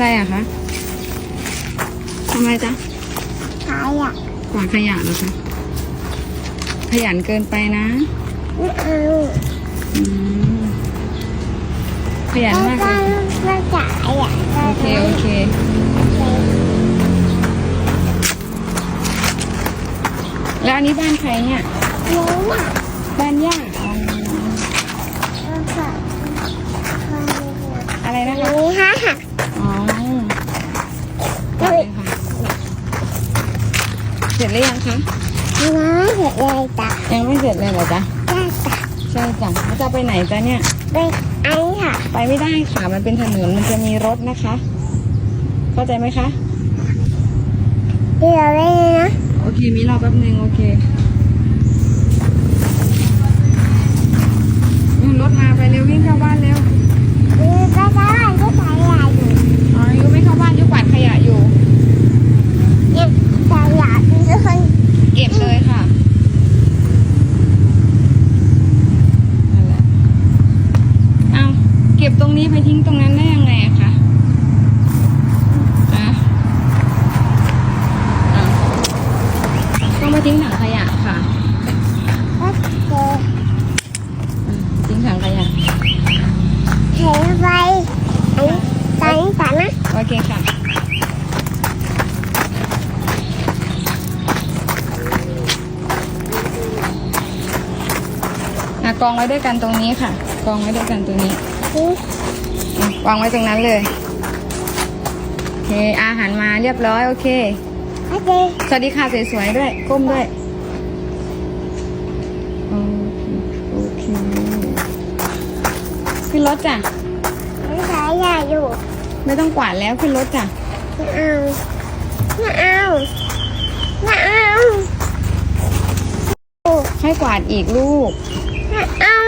อะไรอะคะทำอะไรจ๊ะขายอะกวาดขยะเหรอคะขยันเกินไปนะไม่เอาอืมขยันแล้วมากก็เลยไม่จ่ายอะโอเคโอเค แล้วอันนี้บ้านใครเนี่ยเลี้ยงอะบ้านย่าอ๋อแล้วก็อะไรนะอัคะนนี้ห้ สร็จหรือยังคะน้อยเห็ดเลยจ้ะยังไม่เสร็จเลยเหรอจ๊ะได้จ้ะใช่จ้ะแล้วจะไปไหนจ๊ะเนี่ยไปไอ้ค่ะ ไปไม่ได้ค่ะมันเป็นถนนมันจะมีรถนะคะ เข้าใจไหมคะเดี๋ยวเลยนะโอเคมีรอแป๊บนึงโอเค ตรงนี้ไปทิ้งตรงนั้นได้ยังไงอะคะอะเอาต้องมาทิ้งถังขยะค่ะก็เจออืมทิ้งถังขยะเห็นไฟอันนี้ตอนนี้ตอนนะ โอเคค่ะอะกองไว้ด้วยกันตรงนี้ค่ะ กองไว้ด้วยกันตรงนี้นี่อะ วางไว้ตรงนั้นเลยโอเคอาหารมาเรียบร้อยโอเค โอเค สวัสดีค่ะสวยๆด้วยก้มด้วยโอเคโอเคขึ้นรถจ้ะไม่ใช้ยาอยู่ ไม่ต้องกวาดแล้วขึ้นรถจ้ะไม่เอาไม่เอาไม่เอาให้กวาดอีกลูกไม่เอา